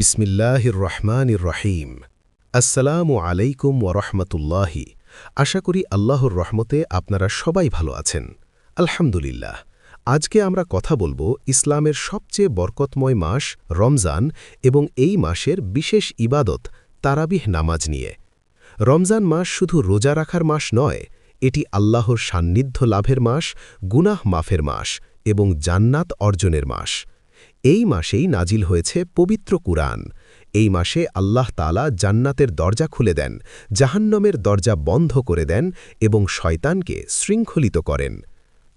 বিসমিল্লাহির রহমানির রহিম। আসসালামু আলাইকুম ওরহমতুল্লাহি আশা করি আল্লাহর রহমতে আপনারা সবাই ভালো আছেন। আলহামদুলিল্লাহ। আজকে আমরা কথা বলব ইসলামের সবচেয়ে বরকতময় মাস রমজান এবং এই মাসের বিশেষ ইবাদত, তারাবিহ নামাজ নিয়ে। রমজান মাস শুধু রোজা রাখার মাস নয়, এটি আল্লাহর সান্নিধ্য লাভের মাস, গুনাহ মাফের মাস এবং জান্নাত অর্জনের মাস। এই মাসেই নাজিল হয়েছে পবিত্র কুরআন। এই মাসে আল্লাহ তালা জান্নাতের দরজা খুলে দেন, জাহান্নমের দরজা বন্ধ করে দেন এবং শয়তানকে শৃঙ্খলিত করেন।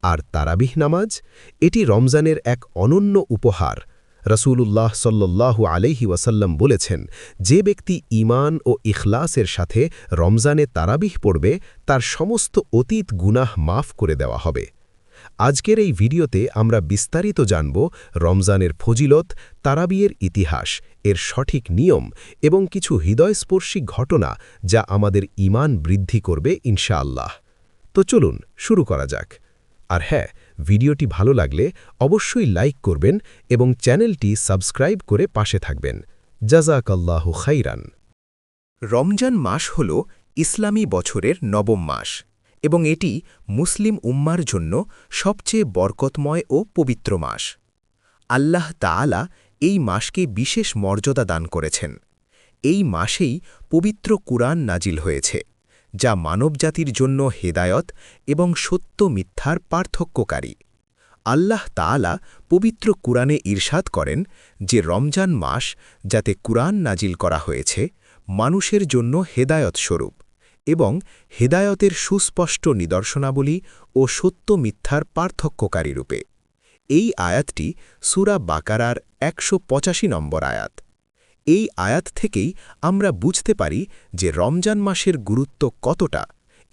আর তারাবিহ নামাজ, এটি রমজানের এক অনন্য উপহার। রসুলুল্লাহ সাল্লাল্লাহু আলহি ওয়াসাল্লাম বলেছেন, যে ব্যক্তি ইমান ও ইখলাসের সাথে রমজানে তারাবিহ পড়বে, তার সমস্ত অতীত গুনাহ মাফ করে দেওয়া হবে। আজকের এই ভিডিওতে আমরা বিস্তারিত জানব রমজানের ফজিলত তারাবিয়ের ইতিহাস, এর সঠিক নিয়ম এবং কিছু হৃদয়স্পর্শী ঘটনা যা আমাদের ইমান বৃদ্ধি করবে ইনশাআল্লাহ। তো চলুন শুরু করা যাক। আর হ্যাঁ ভিডিওটি ভালো লাগলে অবশ্যই লাইক করবেন এবং চ্যানেলটি সাবস্ক্রাইব করে পাশে থাকবেন। জাজাকাল্লাহ খাইরান। রমজান মাস হল ইসলামী বছরের নবম মাস। এবং এটি মুসলিম উম্মার জন্য সবচেয়ে বরকতময় ও পবিত্র মাস। আল্লাহ তাআলা এই মাসকে বিশেষ মর্যাদা দান করেছেন। এই মাসেই পবিত্র কুরআন নাজিল হয়েছে, যা মানবজাতির জন্য হেদায়ত এবং সত্য মিথ্যার পার্থক্যকারী। আল্লাহ তাআলা পবিত্র কুরআনে ঈর্ষাদ করেন যে রমজান মাস যাতে কুরআন নাজিল করা হয়েছে, মানুষের জন্য হেদায়ত স্বরূপ এবং হেদায়তের সুস্পষ্ট নিদর্শনাবলী ও সত্য মিথ্যার পার্থক্যকারী রূপে। এই আয়াতটি সুরা বাকারার একশো পঁচাশি নম্বর আয়াত। এই আয়াত থেকেই আমরা বুঝতে পারি যে রমজান মাসের গুরুত্ব কতটা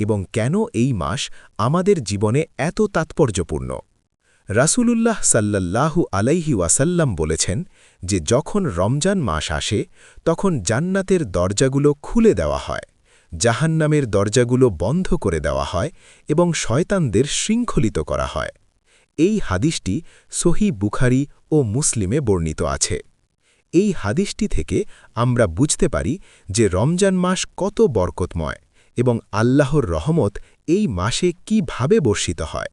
এবং কেন এই মাস আমাদের জীবনে এত তাৎপর্যপূর্ণ। রাসূলুল্লাহ সাল্লাল্লাহু আলাইহি ওয়াসাল্লাম বলেছেন যে যখন রমজান মাস আসে, তখন জান্নাতের দরজাগুলো খুলে দেওয়া হয়। জাহান্নামের দরজাগুলো বন্ধ করে দেওয়া হয় এবং শয়তানদের শৃঙ্খলিত করা হয়। এই হাদিসটি সহি বুখারি ও মুসলিমে বর্ণিত আছে। এই হাদিসটি থেকে আমরা বুঝতে পারি যে রমজান মাস কত বরকতময় এবং আল্লাহর রহমত এই মাসে কীভাবে বর্ষিত হয়।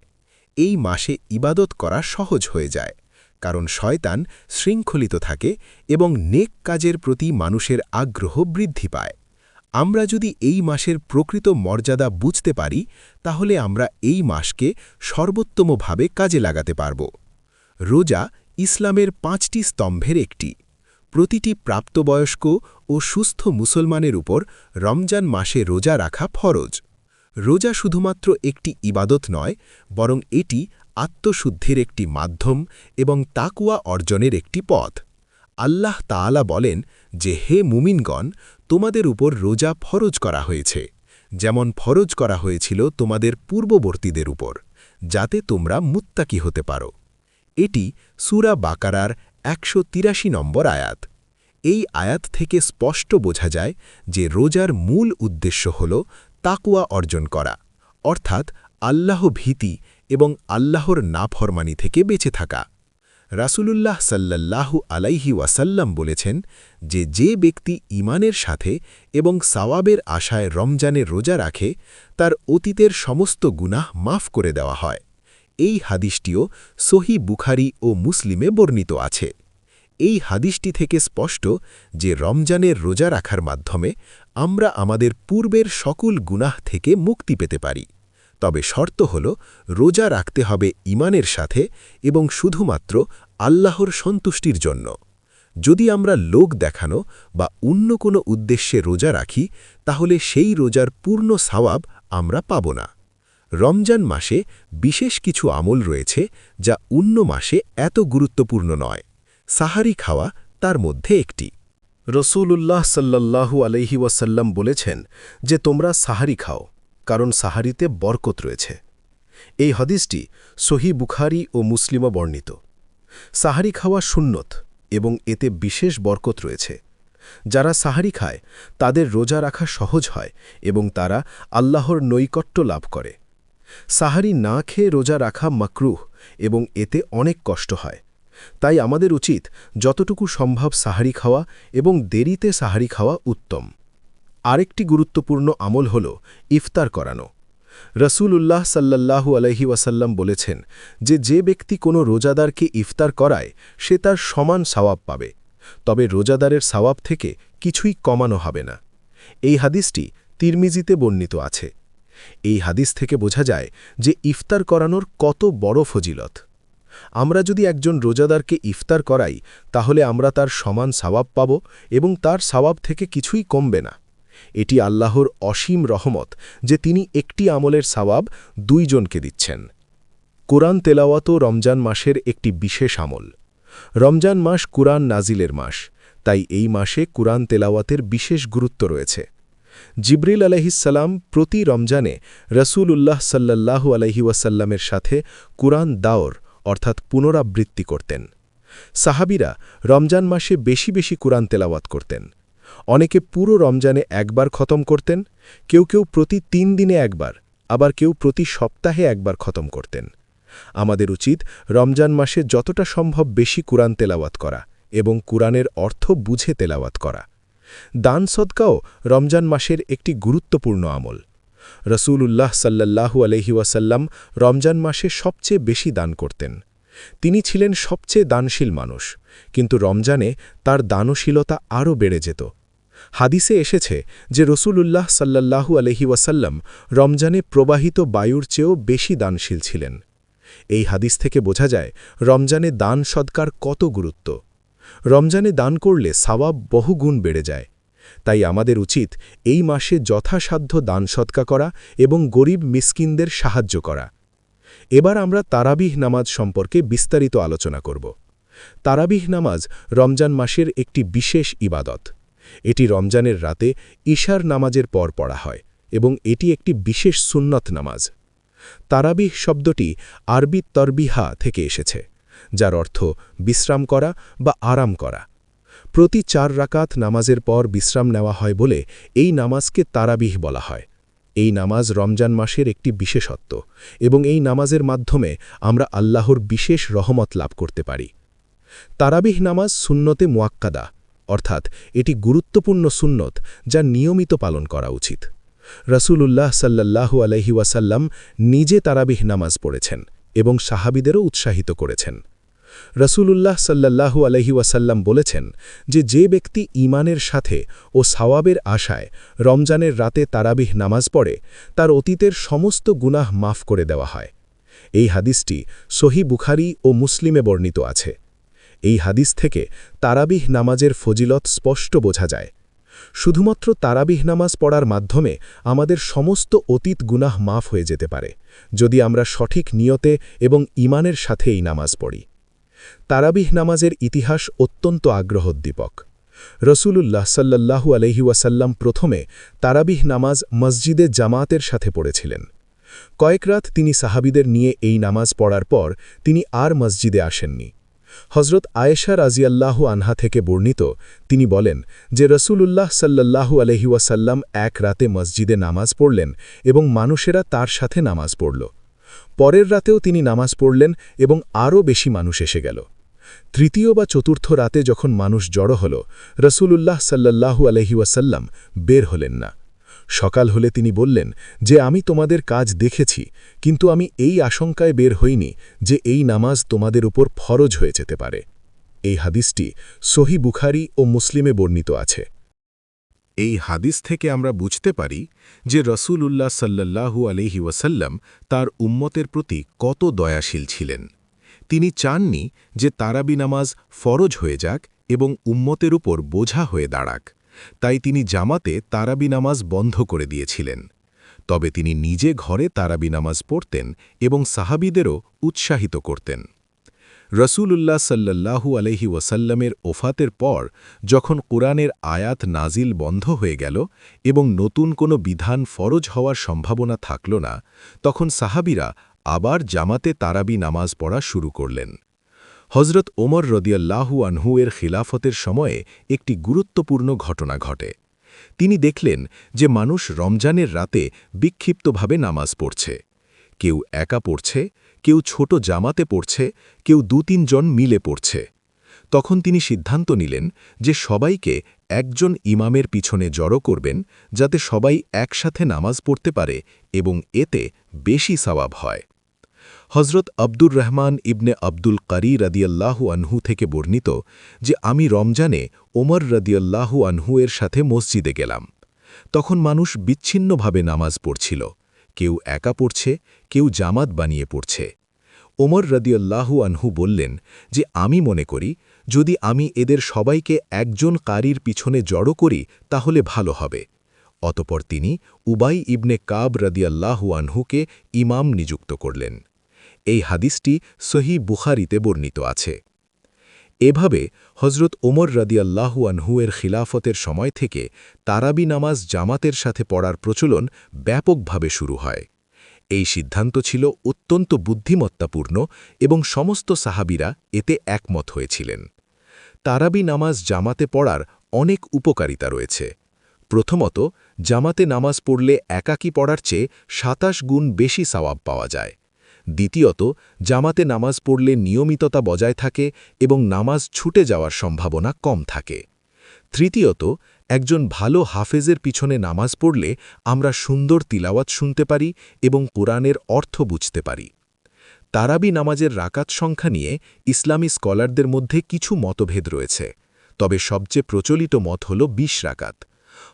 এই মাসে ইবাদত করা সহজ হয়ে যায়, কারণ শয়তান শৃঙ্খলিত থাকে এবং নেক কাজের প্রতি মানুষের আগ্রহ বৃদ্ধি পায়। আমরা যদি এই মাসের প্রকৃত মর্যাদা বুঝতে পারি, তাহলে আমরা এই মাসকে সর্বোত্তমভাবে কাজে লাগাতে পারব। রোজা ইসলামের পাঁচটি স্তম্ভের একটি। প্রতিটি প্রাপ্তবয়স্ক ও সুস্থ মুসলমানের উপর রমজান মাসে রোজা রাখা ফরজ। রোজা শুধুমাত্র একটি ইবাদত নয়, বরং এটি আত্মশুদ্ধির একটি মাধ্যম এবং তাকুয়া অর্জনের একটি পথ। আল্লাহ তাআলা বলেন যে, হে মুমিনগণ, তোমাদের উপর রোজা ফরজ করা হয়েছে। যেমন ফরজ করা হয়েছিল তোমাদের পূর্ববর্তীদের উপর, যাতে তোমরা মুত্তাকি হতে পারো। এটি সুরা বাকারার একশো তিরাশি নম্বর আয়াত। এই আয়াত থেকে স্পষ্ট বোঝা যায় যে, রোজার মূল উদ্দেশ্য হল তাকুয়া অর্জন করা, অর্থাৎ আল্লাহ ভীতি এবং আল্লাহর নাফরমানি থেকে বেঁচে থাকা। রাসূলুল্লাহ সাল্লাল্লাহু আলাইহি ওয়াসাল্লাম বলেছেন যে যে ব্যক্তি ইমানের সাথে এবং সাওয়াবের আশায় রমজানের রোজা রাখে, তার অতীতের সমস্ত গুনাহ মাফ করে দেওয়া হয়। এই হাদিসটিও সহি বুখারি ও মুসলিমে বর্ণিত আছে। এই হাদিসটি থেকে স্পষ্ট যে রমজানের রোজা রাখার মাধ্যমে আমরা আমাদের পূর্বের সকল গুনাহ থেকে মুক্তি পেতে পারি। তবে শর্ত হল, রোজা রাখতে হবে ইমানের সাথে এবং শুধুমাত্র আল্লাহর সন্তুষ্টির জন্য। যদি আমরা লোক দেখানো বা অন্য কোনো উদ্দেশ্যে রোজা রাখি, তাহলে সেই রোজার পূর্ণ সাওয়াব আমরা পাব না। রমজান মাসে বিশেষ কিছু আমল রয়েছে যা অন্য মাসে এত গুরুত্বপূর্ণ নয়। সাহারি খাওয়া তার মধ্যে একটি। রসুল্লাহ সাল্লাল্লাহু আলহি ওয়াসাল্লাম বলেছেন যে, তোমরা সাহারি খাও। কারণ সাহারিতে বরকত রয়েছে। এই হদিসটি সহি বুখারি ও মুসলিমও বর্ণিত। সাহারি খাওয়া সুন্নত এবং এতে বিশেষ বরকত রয়েছে। যারা সাহারি খায়, তাদের রোজা রাখা সহজ হয় এবং তারা আল্লাহর নৈকট্য লাভ করে। সাহারি না খেয়ে রোজা রাখা মাকরুহ এবং এতে অনেক কষ্ট হয়। তাই আমাদের উচিত যতটুকু সম্ভব সাহারি খাওয়া এবং দেরিতে সাহারি খাওয়া উত্তম। আরেকটি গুরুত্বপূর্ণ আমল হল ইফতার করানো। রসুল উল্লাহ সাল্লাল্লাহু আলহি ওয়াসাল্লাম বলেছেন যে যে ব্যক্তি কোনো রোজাদারকে ইফতার করায়, সে তার সমান সওয়াব পাবে। তবে রোজাদারের সওয়াব থেকে কিছুই কমানো হবে না। এই হাদিসটি তিরমিজিতে বর্ণিত আছে। এই হাদিস থেকে বোঝা যায় যে ইফতার করানোর কত বড় ফজিলত। আমরা যদি একজন রোজাদারকে ইফতার করাই, তাহলে আমরা তার সমান সওয়াব পাব এবং তার সওয়াব থেকে কিছুই কমবে না। এটি আল্লাহর অসীম রহমত যে তিনি একটি আমলের সওয়াব দুইজনকে দিচ্ছেন। কোরআন তেলাওয়াতও রমজান মাসের একটি বিশেষ আমল। রমজান মাস কুরআন নাজিলের মাস, তাই এই মাসে কুরআন তেলাওয়াতের বিশেষ গুরুত্ব রয়েছে। জিব্রিল আলহিসাল্লাম প্রতি রমজানে রসুল উল্লাহ আলহি ওয়াসাল্লামের সাথে কুরআন দাওর অর্থাৎ পুনরাবৃত্তি করতেন। সাহাবিরা রমজান মাসে বেশি বেশি কুরআন তেলাওয়াত করতেন। অনেকে পুরো রমজানে একবার খতম করতেন, কেউ কেউ প্রতি তিন দিনে একবার, আবার কেউ প্রতি সপ্তাহে একবার খতম করতেন। আমাদের উচিত রমজান মাসে যতটা সম্ভব বেশি কুরআন তেলাওয়াত করা এবং কুরআনের অর্থ বুঝে তেলাওয়াত করা। দান সদকাও রমজান মাসের একটি গুরুত্বপূর্ণ আমল। রসুল উল্লাহ সাল্লাল্লাহু আলহি ওয়াসাল্লাম রমজান মাসে সবচেয়ে বেশি দান করতেন। তিনি ছিলেন সবচেয়ে দানশীল মানুষ, কিন্তু রমজানে তার দানশীলতা আরও বেড়ে যেত। হাদিসে এসেছে যে রসুলুল্লাহ সাল্লাল্লাহু আলহি ওয়াসাল্লাম রমজানে প্রবাহিত বায়ুর চেয়েও বেশি দানশীল ছিলেন। এই হাদিস থেকে বোঝা যায়, রমজানে দান সদকার কত গুরুত্ব। রমজানে দান করলে সাওয়াব বহুগুণ বেড়ে যায়। তাই আমাদের উচিত এই মাসে যথাসাধ্য দান সৎকা করা এবং গরিব মিসকিনদের সাহায্য করা। এবার আমরা তারাবিহ নামাজ সম্পর্কে বিস্তারিত আলোচনা করব। তারাবিহ নামাজ রমজান মাসের একটি বিশেষ ইবাদত। এটি রমজানের রাতে ঈশার নামাজের পর পড়া হয় এবং এটি একটি বিশেষ সুন্নত নামাজ। তারাবিহ শব্দটি আরবি তরবিহা থেকে এসেছে, যার অর্থ বিশ্রাম করা বা আরাম করা। প্রতি চার রাকাত নামাজের পর বিশ্রাম নেওয়া হয় বলে এই নামাজকে তারাবিহ বলা হয়। এই নামাজ রমজান মাসের একটি বিশেষত্ব এবং এই নামাজের মাধ্যমে আমরা আল্লাহর বিশেষ রহমত লাভ করতে পারি। তারাবিহ নামাজ সুন্নতে মুয়াক্কাদা অর্থাৎ এটি গুরুত্বপূর্ণ সুন্নত যা নিয়মিত পালন করা উচিত। রসুলুল্লাহ সাল্লাল্লাহু আলহি নিজে তারাবিহ নামাজ পড়েছেন এবং সাহাবিদেরও উৎসাহিত করেছেন। রসুলুল্লাহ সাল্লাল্লাহু আলহি ওয়াসাল্লাম বলেছেন যে যে ব্যক্তি ইমানের সাথে ও সাওয়াবের আশায় রমজানের রাতে তারাবিহ নামাজ পড়ে, তার অতীতের সমস্ত গুনাহ মাফ করে দেওয়া হয়। এই হাদিসটি সহি বুখারি ও মুসলিমে বর্ণিত আছে। এই হাদিস থেকে তারাবিহ নামাজের ফজিলত স্পষ্ট বোঝা যায়। শুধুমাত্র তারাবিহ নামাজ পড়ার মাধ্যমে আমাদের সমস্ত অতীত গুনাহ মাফ হয়ে যেতে পারে, যদি আমরা সঠিক নিয়তে এবং ইমানের সাথে এই নামাজ পড়ি। তারাবিহ নামাজের ইতিহাস অত্যন্ত আগ্রহোদ্দীপক। রসুলুল্লাহ সাল্লাল্লাহু আলহি ওয়াসাল্লাম প্রথমে তারাবিহ নামাজ মসজিদে জামাতের সাথে পড়েছিলেন। কয়েক রাত তিনি সাহাবিদের নিয়ে এই নামাজ পড়ার পর তিনি আর মসজিদে আসেননি। হজরত আয়েশা রাজিয়াল্লাহ আনহা থেকে বর্ণিত, তিনি বলেন যে রসুলুল্লাহ সাল্লাল্লাহু আলহিউসাল্লাম এক রাতে মসজিদে নামাজ পড়লেন এবং মানুষেরা তার সাথে নামাজ পড়ল। পরের রাতেও তিনি নামাজ পড়লেন এবং আরও বেশি মানুষ এসে গেল। তৃতীয় বা চতুর্থ রাতে যখন মানুষ জড়ো হল, রসুলুল্লাহ সাল্লাল্লাহু আলহিউসাল্লাম বের হলেন না। সকাল হলে তিনি বললেন, যে আমি তোমাদের কাজ দেখেছি, কিন্তু আমি এই আশঙ্কায় বের হইনি যে এই নামাজ তোমাদের উপর ফরজ হয়ে যেতে পারে। এই হাদিসটি সহি বুখারি ও মুসলিমে বর্ণিত আছে। এই হাদিস থেকে আমরা বুঝতে পারি যে রসুল উল্লাহ সাল্লাহু আলহি ওয়াসাল্লাম তার উম্মতের প্রতি কত দয়াশীল ছিলেন। তিনি চাননি যে তারাবি নামাজ ফরজ হয়ে যাক এবং উম্মতের উপর বোঝা হয়ে দাঁড়াক। তাই তিনি জামাতে তারাবি নামাজ বন্ধ করে দিয়েছিলেন। তবে তিনি নিজে ঘরে তারাবি নামাজ পড়তেন এবং সাহাবিদেরও উৎসাহিত করতেন। রসুলুল্লাহ সাল্লাহু আলহি ওয়াসাল্লামের ওফাতের পর যখন কোরআনের আয়াত নাজিল বন্ধ হয়ে গেল এবং নতুন কোনো বিধান ফরজ হওয়ার সম্ভাবনা থাকল না, তখন সাহাবিরা আবার জামাতে তারাবি নামাজ পড়া শুরু করলেন। হজরত ওমর রদিয়াল্লাহু আনহু এর খিলাফতের সময়ে একটি গুরুত্বপূর্ণ ঘটনা ঘটে। তিনি দেখলেন যে মানুষ রমজানের রাতে বিক্ষিপ্তভাবে নামাজ পড়ছে। কেউ একা পড়ছে, কেউ ছোট জামাতে পড়ছে, কেউ দু তিনজন মিলে পড়ছে। তখন তিনি সিদ্ধান্ত নিলেন যে সবাইকে একজন ইমামের পিছনে জড়ো করবেন যাতে সবাই একসাথে নামাজ পড়তে পারে এবং এতে বেশি সওয়াব হয়। হজরত আব্দুর রহমান ইবনে আব্দুল কারি রদিয়াল্লাহু আনহু থেকে বর্ণিত যে, আমি রমজানে ওমর রদিয়াল্লাহু আনহু এর সাথে মসজিদে গেলাম। তখন মানুষ বিচ্ছিন্নভাবে নামাজ পড়ছিল। কেউ একা পড়ছে, কেউ জামাত বানিয়ে পড়ছে। ওমর রদিয়াল্লাহু আনহু বললেন যে, আমি মনে করি, যদি আমি এদের সবাইকে একজন কারির পিছনে জড়ো করি, তাহলে ভালো হবে। অতপর তিনি উবাই ইবনে কাব রদিয়াল্লাহু আনহুকে ইমাম নিযুক্ত করলেন। এই হাদিসটি সহি বুখারিতে বর্ণিত আছে। এভাবে হজরত ওমর রদিয়াল্লাহু আনহুয়ের খিলাফতের সময় থেকে তারাবি নামাজ জামাতের সাথে পড়ার প্রচলন ব্যাপকভাবে শুরু হয়। এই সিদ্ধান্ত ছিল অত্যন্ত বুদ্ধিমত্তাপূর্ণ এবং সমস্ত সাহাবিরা এতে একমত হয়েছিলেন। তারাবি নামাজ জামাতে পড়ার অনেক উপকারিতা রয়েছে। প্রথমত, জামাতে নামাজ পড়লে একাকী পড়ার চেয়ে সাতাশ গুণ বেশি সওয়াব পাওয়া যায়। দ্বিতীয়ত, জামাতে নামাজ পড়লে নিয়মিততা বজায় থাকে এবং নামাজ ছুটে যাওয়ার সম্ভাবনা কম থাকে। তৃতীয়ত, একজন ভালো হাফেজের পিছনে নামাজ পড়লে আমরা সুন্দর তিলাওয়াত শুনতে পারি এবং কোরআনের অর্থ বুঝতে পারি। তারাবি নামাজের রাকাত সংখ্যা নিয়ে ইসলামী স্কলারদের মধ্যে কিছু মতভেদ রয়েছে, তবে সবচেয়ে প্রচলিত মত হল ২০ রাকাত।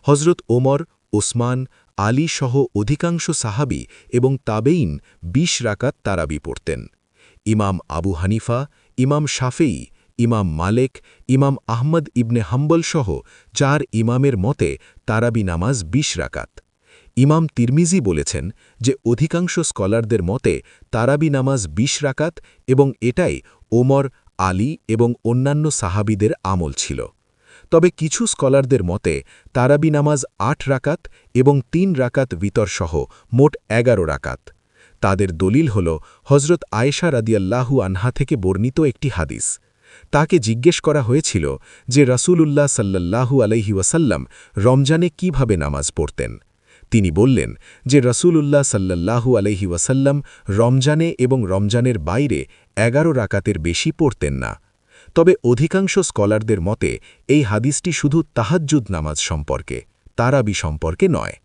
হজরত ওমর, ওসমান আলী সহ অধিকাংশ সাহাবি এবং তাবেইন ২০ রাকাত তারাবি পড়তেন। ইমাম আবু হানিফা, ইমাম শাফেই ইমাম মালেক, ইমাম আহমদ ইবনে হাম্বল সহ চার ইমামের মতে তারাবি নামাজ ২০ রাকাত। ইমাম তিরমিজি বলেছেন যে অধিকাংশ স্কলারদের মতে তারাবি নামাজ ২০ রাকাত এবং এটাই ওমর, আলী এবং অন্যান্য সাহাবিদের আমল ছিল। তবে কিছু স্কলারদের মতে, তারাবি নামাজ আট রাকাত এবং তিন রাকাত বিতরসহ মোট এগারো রাকাত। তাদের দলিল হল হজরত আয়েশা রাদিয়াল্লাহু আনহা থেকে বর্ণিত একটি হাদিস। তাকে জিজ্ঞেস করা হয়েছিল যে রসুলুল্লাহ সাল্লাল্লাহু আলহি ওয়াসাল্লাম রমজানে কীভাবে নামাজ পড়তেন। তিনি বললেন যে রসুলুল্লাহ সাল্লাল্লাহু আলহি ওয়াসাল্লাম রমজানে এবং রমজানের বাইরে এগারো রাকাতের বেশি পড়তেন না। তবে অধিকাংশ স্কলারদের মতে, এই হাদিসটি শুধু তাহাজ্জুদ নামাজ সম্পর্কে, তারাবি সম্পর্কে নয়।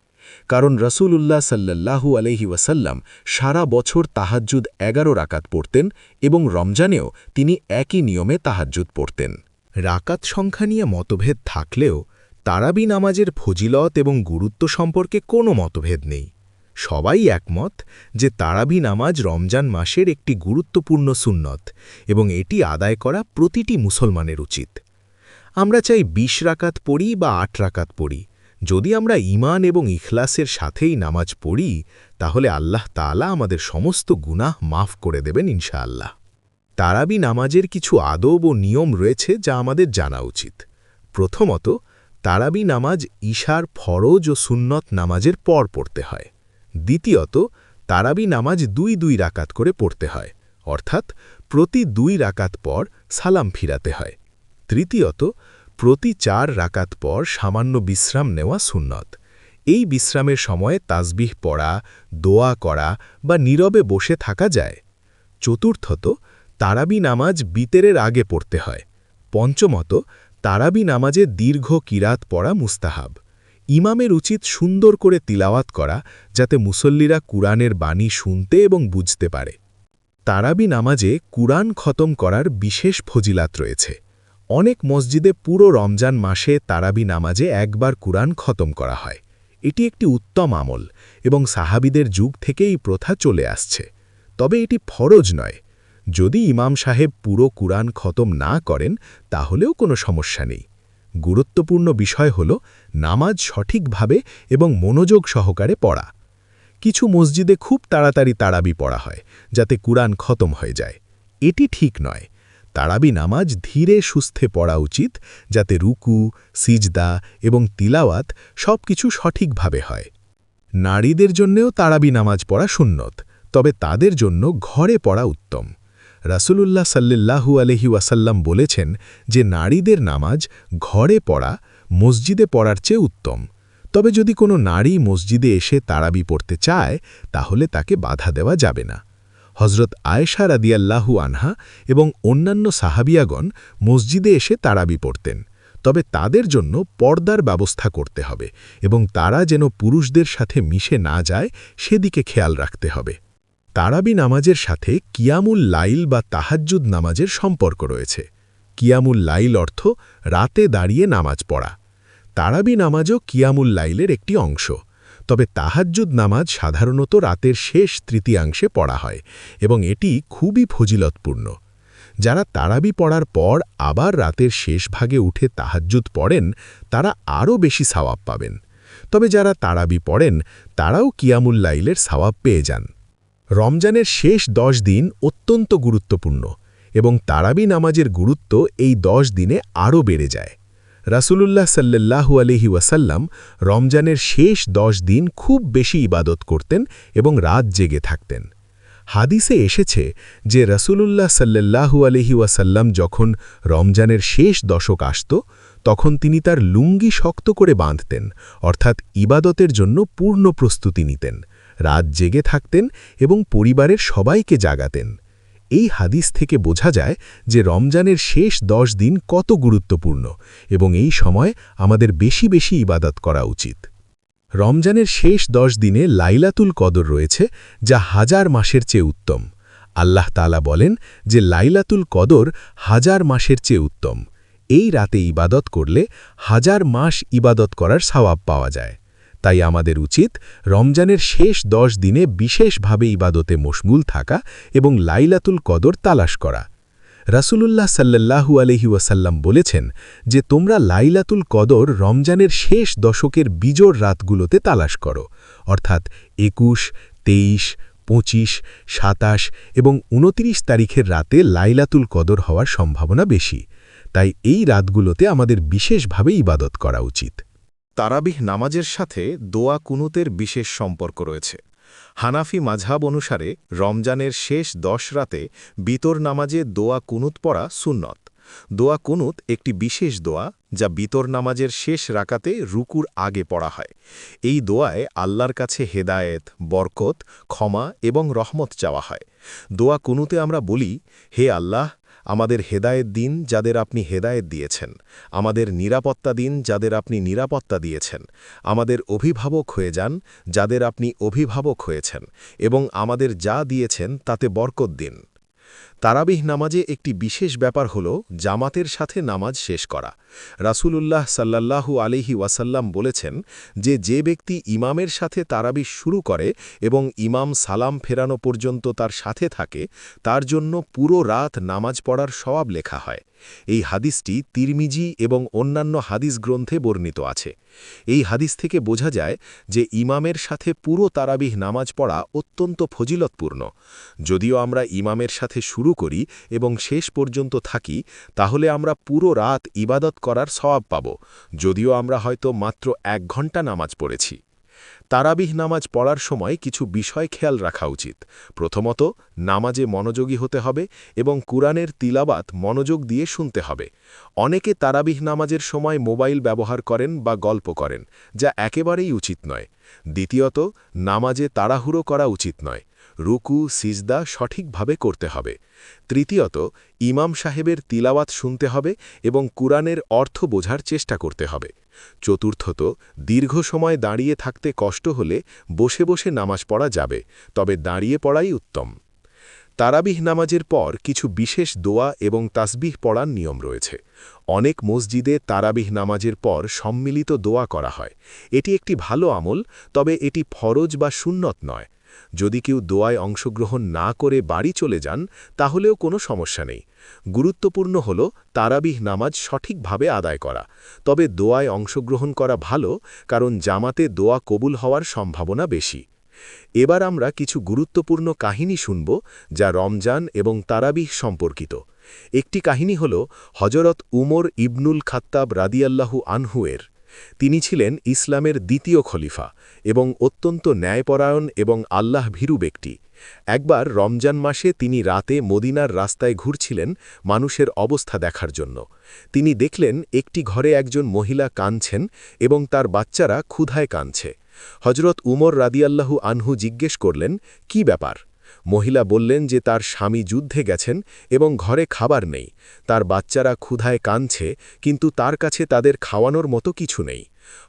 কারণ রসুলুল্লাহ সাল্লাল্লাহু আলহি ওয়াসাল্লাম সারা বছর তাহাজ্জুদ এগারো রাকাত পড়তেন এবং রমজানেও তিনি একই নিয়মে তাহাজ্জুদ পড়তেন। রাকাত সংখ্যা নিয়ে মতভেদ থাকলেও তারাবি নামাজের ফজিলত এবং গুরুত্ব সম্পর্কে কোনো মতভেদ নেই। সবাই একমত যে তারাবি নামাজ রমজান মাসের একটি গুরুত্বপূর্ণ সুন্নত এবং এটি আদায় করা প্রতিটি মুসলমানের উচিত। আমরা চাই ২০ রাকাত পড়ি বা আট রাকাত পড়ি। যদি আমরা ইমান এবং ইখলাসের সাথেই নামাজ পড়ি, তাহলে আল্লাহ তাআলা আমাদের সমস্ত গুনাহ মাফ করে দেবেন ইনশাআল্লাহ। তারাবি নামাজের কিছু আদব ও নিয়ম রয়েছে যা আমাদের জানা উচিত। প্রথমত, তারাবি নামাজ ঈশার ফরজ ও সুন্নত নামাজের পর পড়তে হয়। দ্বিতীয়ত, তারাবি নামাজ দুই দুই রাকাত করে পড়তে হয়, অর্থাৎ প্রতি দুই রাকাত পর সালাম ফিরাতে হয়। তৃতীয়ত, প্রতি চার রাকাত পর সামান্য বিশ্রাম নেওয়া সুন্নত। এই বিশ্রামের সময় তাসবিহ পড়া, দোয়া করা বা নীরবে বসে থাকা যায়। চতুর্থত, তারাবি নামাজ বিতেরের আগে পড়তে হয়। পঞ্চমত, তারাবি নামাজে দীর্ঘ কিরাত পড়া মুস্তাহাব। ইমামের উচিত সুন্দর করে তিলাওয়াত করা যাতে মুসল্লিরা কুরআনের বাণী শুনতে এবং বুঝতে পারে। তারাবি নামাজে কুরআন খতম করার বিশেষ ফজিলাত রয়েছে। অনেক মসজিদে পুরো রমজান মাসে তারাবি নামাজে একবার কুরআন খতম করা হয়। এটি একটি উত্তম আমল এবং সাহাবিদের যুগ থেকেই প্রথা চলে আসছে। তবে এটি ফরজ নয়। যদি ইমাম সাহেব পুরো কুরআন খতম না করেন, তাহলেও কোনো সমস্যা নেই। গুরুত্বপূর্ণ বিষয় হল নামাজ সঠিকভাবে এবং মনোযোগ সহকারে পড়া। কিছু মসজিদে খুব তাড়াতাড়ি তারাবি পড়া হয়, যাতে কুরআন খতম হয়ে যায়। এটি ঠিক নয়। তারাবি নামাজ ধীরে সুস্থে পড়া উচিত, যাতে রুকু, সিজদা এবং তিলাওয়াত সব কিছু সঠিকভাবে হয়। নারীদের জন্যেও তারাবি নামাজ পড়া সুন্নত, তবে তাদের জন্য ঘরে পড়া উত্তম। রাসুলুল্লাহ সাল্লাল্লাহু আলহি ওয়াসাল্লাম বলেছেন যে নারীদের নামাজ ঘরে পড়া, মসজিদে পড়ার চেয়ে উত্তম। তবে যদি কোনো নারী মসজিদে এসে তারাবি পড়তে চায়, তাহলে তাকে বাধা দেওয়া যাবে না। হজরত আয়েশা রাদিয়াল্লাহু আনহা এবং অন্যান্য সাহাবিয়াগণ মসজিদে এসে তারাবি পড়তেন। তবে তাদের জন্য পর্দার ব্যবস্থা করতে হবে এবং তারা যেন পুরুষদের সাথে মিশে না যায়, সেদিকে খেয়াল রাখতে হবে। তারাবি নামাজের সাথে কিয়ামুল লাইল বা তাহাজ্জুদ নামাজের সম্পর্ক রয়েছে। কিয়ামুল লাইল অর্থ রাতে দাঁড়িয়ে নামাজ পড়া। তারাবি নামাজও কিয়ামুল লাইলের একটি অংশ। তবে তাহাজ্জুদ নামাজ সাধারণত রাতের শেষ তৃতীয়াংশে পড়া হয় এবং এটি খুবই ফজিলতপূর্ণ। যারা তারাবি পড়ার পর আবার রাতের শেষ ভাগে উঠে তাহাজ্জুদ পড়েন, তারা আরও বেশি সাওয়াব পাবেন। তবে যারা তারাবি পড়েন, তারাও কিয়ামুল লাইলের সাওয়াব পেয়ে যান। রমজানের শেষ দশ দিন অত্যন্ত গুরুত্বপূর্ণ এবং তারাবি নামাজের গুরুত্ব এই দশ দিনে আরও বেড়ে যায়। রাসূলুল্লাহ সাল্লাল্লাহু আলহি ওয়াসাল্লাম রমজানের শেষ দশ দিন খুব বেশি ইবাদত করতেন এবং রাত জেগে থাকতেন। হাদিসে এসেছে যে রসুলুল্লাহ সাল্লাল্লাহু আলহি ওয়াসাল্লাম যখন রমজানের শেষ দশক আসত, তখন তিনি তার লুঙ্গি শক্ত করে বাঁধতেন, অর্থাৎ ইবাদতের জন্য পূর্ণ প্রস্তুতি নিতেন। রাত জেগে থাকতেন এবং পরিবারের সবাইকে জাগাতেন। এই হাদিস থেকে বোঝা যায় যে রমজানের শেষ দশ দিন কত গুরুত্বপূর্ণ এবং এই সময় আমাদের বেশি বেশি ইবাদত করা উচিত। রমজানের শেষ দশ দিনে লাইলাতুল কদর রয়েছে, যা হাজার মাসের চেয়ে উত্তম। আল্লাহ তালা বলেন যে লাইলাতুল কদর হাজার মাসের চেয়ে উত্তম। এই রাতে ইবাদত করলে হাজার মাস ইবাদত করার সওয়াব পাওয়া যায়। তাই আমাদের উচিত রমজানের শেষ দশ দিনে বিশেষভাবে ইবাদতে মশমুল থাকা এবং লাইলাতুল কদর তালাশ করা। রাসূলুল্লাহ সাল্লাল্লাহু আলহি ওয়াসাল্লাম বলেছেন যে, তোমরা লাইলাতুল কদর রমজানের শেষ দশকের বিজোড় রাতগুলোতে তালাশ করো। অর্থাৎ একুশ, তেইশ, পঁচিশ, সাতাশ এবং উনতিরিশ তারিখের রাতে লাইলাতুল কদর হওয়ার সম্ভাবনা বেশি। তাই এই রাতগুলোতে আমাদের বিশেষভাবে ইবাদত করা উচিত। তারাবিহ নামাজের সাথে দোয়া কুনুতের বিশেষ সম্পর্ক রয়েছে। হানাফি মাঝহাব অনুসারে রমজানের শেষ দশ রাতে বিতর নামাজে দোয়া কুনুত পড়া সুন্নত। দোয়া কুনুত একটি বিশেষ দোয়া যা বিতর নামাজের শেষ রাকাতে রুকুর আগে পড়া হয়। এই দোয়ায় আল্লাহর কাছে হেদায়েত, বরকত, ক্ষমা এবং রহমত চাওয়া হয়। দোয়া কুনুতে আমরা বলি, হে আল্লাহ আমাদের হেদায়েত দিন যাদের আপনি হেদায়েত দিয়েছেন। আমাদের নিরাপত্তা দিন যাদের আপনি নিরাপত্তা দিয়েছেন। আমাদের অভিভাবক হয়ে যান যাদের আপনি অভিভাবক হয়েছেন এবং আমাদের যা দিয়েছেন তাতে বরকত দিন। তারাবিহ নামাজে একটি বিশেষ ব্যাপার হল জামাতের সাথে নামাজ শেষ করা। রাসূলুল্লাহ সাল্লাল্লাহু আলিহি ওয়াসাল্লাম বলেছেন যে যে ব্যক্তি ইমামের সাথে তারাবিহ শুরু করে এবং ইমাম সালাম ফেরানো পর্যন্ত তার সাথে থাকে, তার জন্য পুরো রাত নামাজ পড়ার সওয়াব লেখা হয়। এই হাদিসটি তিরমিজি এবং অন্যান্য হাদিস গ্রন্থে বর্ণিত আছে। এই হাদিস থেকে বোঝা যায় যে ইমামের সাথে পুরো তারাবিহ নামাজ পড়া অত্যন্ত ফজিলতপূর্ণ। যদিও আমরা ইমামের সাথে শুরু করি এবং শেষ পর্যন্ত থাকি, তাহলে আমরা পুরো রাত ইবাদত করার সবাব পাব। যদিও আমরা হয়তো মাত্র এক ঘণ্টা নামাজ পড়েছি। তারাবিহ নামাজ পড়ার সময় কিছু বিষয় খেয়াল রাখা উচিত। প্রথমত, নামাজে মনোযোগী হতে হবে এবং কুরআনের তিলাবাত মনোযোগ দিয়ে শুনতে হবে। অনেকে তারাবিহ নামাজের সময় মোবাইল ব্যবহার করেন বা গল্প করেন, যা একেবারেই উচিত নয়। দ্বিতীয়ত, নামাজে তাড়াহুড়ো করা উচিত নয়। রুকু, সিজদা সঠিকভাবে করতে হবে। তৃতীয়ত, ইমাম সাহেবের তিলাওয়াত শুনতে হবে এবং কুরআনের অর্থ বোঝার চেষ্টা করতে হবে। চতুর্থত, দীর্ঘ সময় দাঁড়িয়ে থাকতে কষ্ট হলে বসে বসে নামাজ পড়া যাবে, তবে দাঁড়িয়ে পড়াই উত্তম। তারাবিহ নামাজের পর কিছু বিশেষ দোয়া এবং তাসবিহ পড়ার নিয়ম রয়েছে। অনেক মসজিদে তারাবিহ নামাজের পর সম্মিলিত দোয়া করা হয়। এটি একটি ভালো আমল, তবে এটি ফরজ বা সুন্নত নয়। যদি কেউ দোয়ায় অংশগ্রহণ না করে বাড়ি চলে যান, তাহলেও কোনো সমস্যা নেই। গুরুত্বপূর্ণ হল তারাবিহ নামাজ সঠিকভাবে আদায় করা। তবে দোয়ায় অংশগ্রহণ করা ভালো, কারণ জামাতে দোয়া কবুল হওয়ার সম্ভাবনা বেশি। এবার আমরা কিছু গুরুত্বপূর্ণ কাহিনী শুনব, যা রমজান এবং তারাবিহ সম্পর্কিত। একটি কাহিনী হল হজরত উমর ইবনুল খাত্তাব রাদিয়াল্লাহু আনহুয়ের তিনি ছিলেন ইসলামের দ্বিতীয় খলিফা এবং অত্যন্ত ন্যায়পরায়ণ এবং আল্লাহ ভীরু ব্যক্তি। একবার রমজান মাসে তিনি রাতে মদিনার রাস্তায় ঘুরছিলেন মানুষের অবস্থা দেখার জন্য। তিনি দেখলেন একটি ঘরে একজন মহিলা কাঁদছেন এবং তার বাচ্চারা ক্ষুধায় কাঁদছে। হজরত উমর রাদিয়াল্লাহু আনহু জিজ্ঞেস করলেন, কি ব্যাপার? মহিলা বললেন যে তার স্বামী যুদ্ধে গেছেন এবং ঘরে খাবার নেই। তার বাচ্চারা ক্ষুধায় কাঁদছে, কিন্তু তার কাছে তাদের খাওয়ানোর মতো কিছু নেই।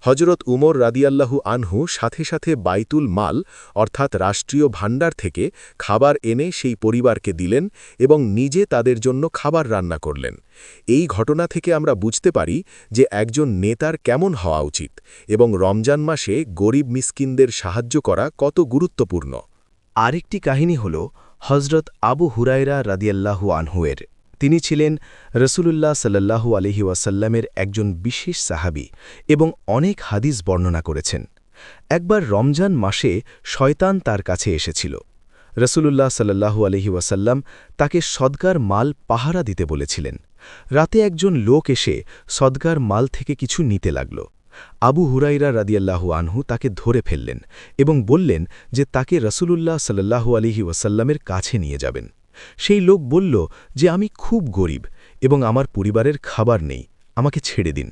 হজরত উমর রাদিয়াল্লাহু আনহু সাথে সাথে বাইতুল মাল, অর্থাৎ রাষ্ট্রীয় ভাণ্ডার থেকে খাবার এনে সেই পরিবারকে দিলেন এবং নিজে তাদের জন্য খাবার রান্না করলেন। এই ঘটনা থেকে আমরা বুঝতে পারি যে একজন নেতার কেমন হওয়া উচিত এবং রমজান মাসে গরিব মিসকিনদের সাহায্য করা কত গুরুত্বপূর্ণ। আরেকটি কাহিনী হল হজরত আবু হুরায়রা রাদিয়াল্লাহু আনহুয়ের। তিনি ছিলেন রসুলুল্লাহ সাল্লাহু আলহি ওয়াসাল্লামের একজন বিশেষ সাহাবি এবং অনেক হাদিস বর্ণনা করেছেন। একবার রমজান মাসে শয়তান তার কাছে এসেছিল। রসুলুল্লাহ সাল্লাহু আলহি ওয়াসাল্লাম তাকে সদকার মাল পাহারা দিতে বলেছিলেন। রাতে একজন লোক এসে সদকার মাল থেকে কিছু নিতে লাগল। আবু হুরাইরা রাদিয়াল্লাহু আনহু তাকে ধরে ফেললেন এবং বললেন যে তাকে রসুলুল্লাহ সাল্লাহু আলিহি ওয়াসাল্লামের কাছে নিয়ে যাবেন। সেই লোক বলল যে, আমি খুব গরিব এবং আমার পরিবারের খাবার নেই, আমাকে ছেড়ে দিন।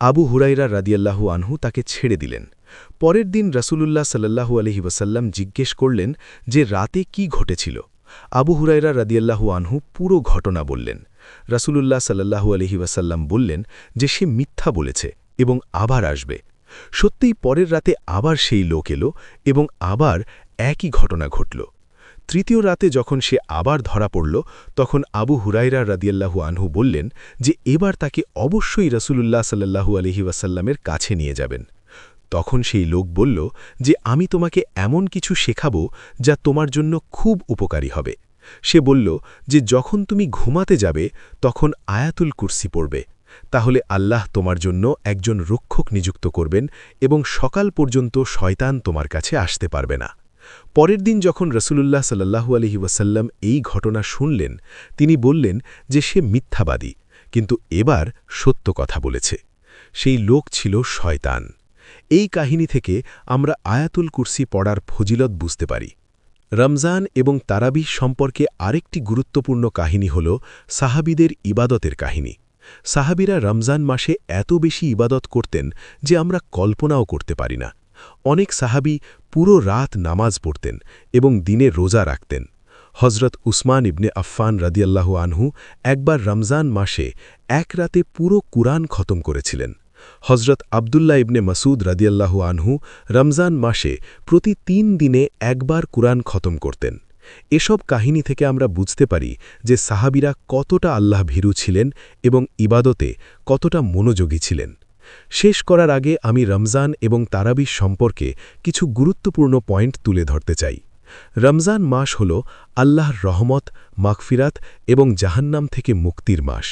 আবু হুরাইরা রাদিয়াল্লাহু আনহু তাকে ছেড়ে দিলেন। পরের দিন রসুলুল্লাহ সাল্লাহু আলহি ওয়াসাল্লাম জিজ্ঞেস করলেন যে, রাতে কি ঘটেছিল? আবু হুরাইরা রাদিয়াল্লাহু আনহু পুরো ঘটনা বললেন। রাসুলুল্লাহ সাল্লাহু আলহি ওয়াসাল্লাম বললেন যে, সে মিথ্যা বলেছে। এবং আবার আসবে। সত্যিই পরের রাতে আবার সেই লোক এলো এবং আবার একই ঘটনা ঘটল। তৃতীয় রাতে যখন সে আবার ধরা পড়ল, তখন আবু হুরাইরা রাদিয়াল্লাহু আনহু বললেন যে এবার তাকে অবশ্যই রসুলুল্লাহ সাল্লাহু আলহি ওয়াসাল্লামের কাছে নিয়ে যাবেন। তখন সেই লোক বলল যে, আমি তোমাকে এমন কিছু শেখাবো যা তোমার জন্য খুব উপকারী হবে। সে বলল যে, যখন তুমি ঘুমাতে যাবে, তখন আয়াতুল কুর্সি পড়বে। তাহলে আল্লাহ তোমার জন্য একজন রক্ষক নিযুক্ত করবেন এবং সকাল পর্যন্ত শয়তান তোমার কাছে আসতে পারবে না। পরের দিন যখন রসুলুল্লাহ সাল্লাহু আলহি ওয়াসাল্লাম এই ঘটনা শুনলেন, তিনি বললেন যে সে মিথ্যাবাদী, কিন্তু এবার সত্য কথা বলেছে। সেই লোক ছিল শয়তান। এই কাহিনী থেকে আমরা আয়াতুল কুরসি পড়ার ফজিলত বুঝতে পারি। রমজান এবং তারাবিহ সম্পর্কে আরেকটি গুরুত্বপূর্ণ কাহিনী হল সাহাবিদের ইবাদতের কাহিনী। সাহাবিরা রমজান মাসে এত বেশি ইবাদত করতেন যে আমরা কল্পনাও করতে পারি না। অনেক সাহাবি পুরো রাত নামাজ পড়তেন এবং দিনে রোজা রাখতেন। হজরত উসমান ইবনে আফফান রাদিয়াল্লাহু আনহু একবার রমজান মাসে এক রাতে পুরো কুরআন খতম করেছিলেন। হজরত আবদুল্লাহ ইবনে মাসুদ রাদিয়াল্লাহু আনহু রমজান মাসে প্রতি তিন দিনে একবার কুরআন খতম করতেন। এসব কাহিনী থেকে আমরা বুঝতে পারি যে সাহাবিরা কতটা আল্লাহ ভীরু ছিলেন এবং ইবাদতে কতটা মনোযোগী ছিলেন। শেষ করার আগে আমি রমজান এবং তারাবির সম্পর্কে কিছু গুরুত্বপূর্ণ পয়েন্ট তুলে ধরতে চাই। রমজান মাস হল আল্লাহর রহমত, মাগফিরাত এবং জাহান্নাম থেকে মুক্তির মাস।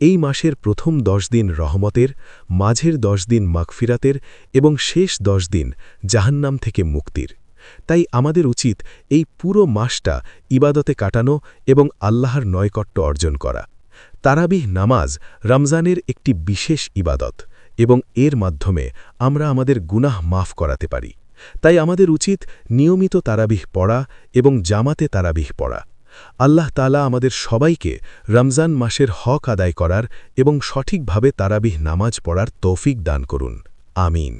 এই মাসের প্রথম দশ দিন রহমতের, মাঝের দশ দিন মাগফিরাতের এবং শেষ দশ দিন জাহান্নাম থেকে মুক্তির। তাই আমাদের উচিত এই পুরো মাসটা ইবাদতে কাটানো এবং আল্লাহর নয়কট্ট অর্জন করা। তারাবিহ নামাজ রমজানের একটি বিশেষ ইবাদত এবং এর মাধ্যমে আমরা আমাদের গুনাহ মাফ করাতে পারি। তাই আমাদের উচিত নিয়মিত তারাবিহ পড়া এবং জামাতে তারাবিহ পড়া। আল্লাহ তালা আমাদের সবাইকে রমজান মাসের হক আদায় করার এবং সঠিকভাবে তারাবিহ নামাজ পড়ার তৌফিক দান করুন। আমিন।